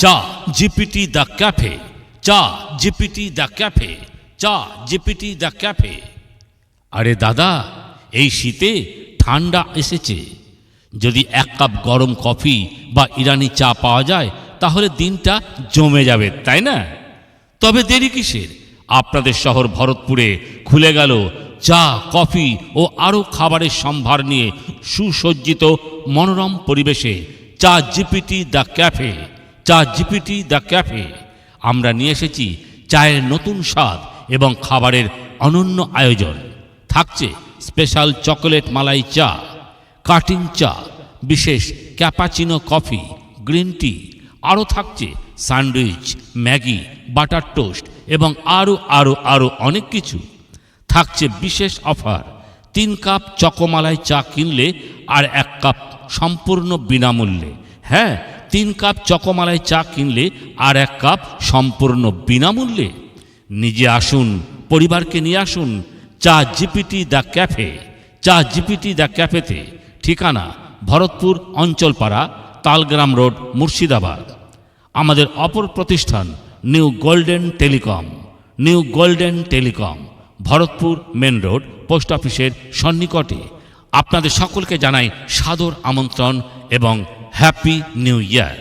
Cha GPT the cafe. Cha GPT the cafe. Cha GPT the cafe. আরে দাদা, এই শীতে ঠান্ডা এসেছে। যদি এক কাপ গরম কফি বা ইরানি চা পাওয়া যায়, তাহলে দিনটা জমে যাবে, তাই না? তবে দেরি কিসের? আপনাদের শহর ভরতপুরে খুলে গেল চা, কফি ও আরও খাবারের সম্ভার নিয়ে সুসজ্জিত মনোরম পরিবেশে Cha GPT the cafe, Cha GPT the cafe. আমরা নিয়ে এসেছি চায়ের নতুন স্বাদ এবং খাবারের অনন্য আয়োজন। থাকছে স্পেশাল চকোলেট মালাই চা, কাটিং চা, বিশেষ ক্যাপাচিনো কফি, গ্রিন টি। আরও থাকছে স্যান্ডউইচ, ম্যাগি, বাটার টোস্ট এবং আরও আরও আরও অনেক কিছু। থাকছে বিশেষ অফার। তিন কাপ চকোমালাই চা কিনলে আর এক কাপ সম্পূর্ণ বিনামূল্যে। হ্যাঁ তিন কাপ চকোমালাই চা কিনলে আর এক কাপ সম্পূর্ণ বিনামূল্যে। নিজে আসুন, পরিবারকে নিয়ে আসুন Cha GPT the cafe. Cha GPT the ক্যাফেতে। ঠিকানা ভরতপুর অঞ্চলপাড়া, তালগ্রাম রোড, মুর্শিদাবাদ। আমাদের অপর প্রতিষ্ঠান new golden telecom. New golden telecom. Bharatpur main road, post অফিসের সন্নিকটে। আপনাদের সকলকে জানাই সাদর আমন্ত্রণ এবং হ্যাপি নিউ ইয়ার।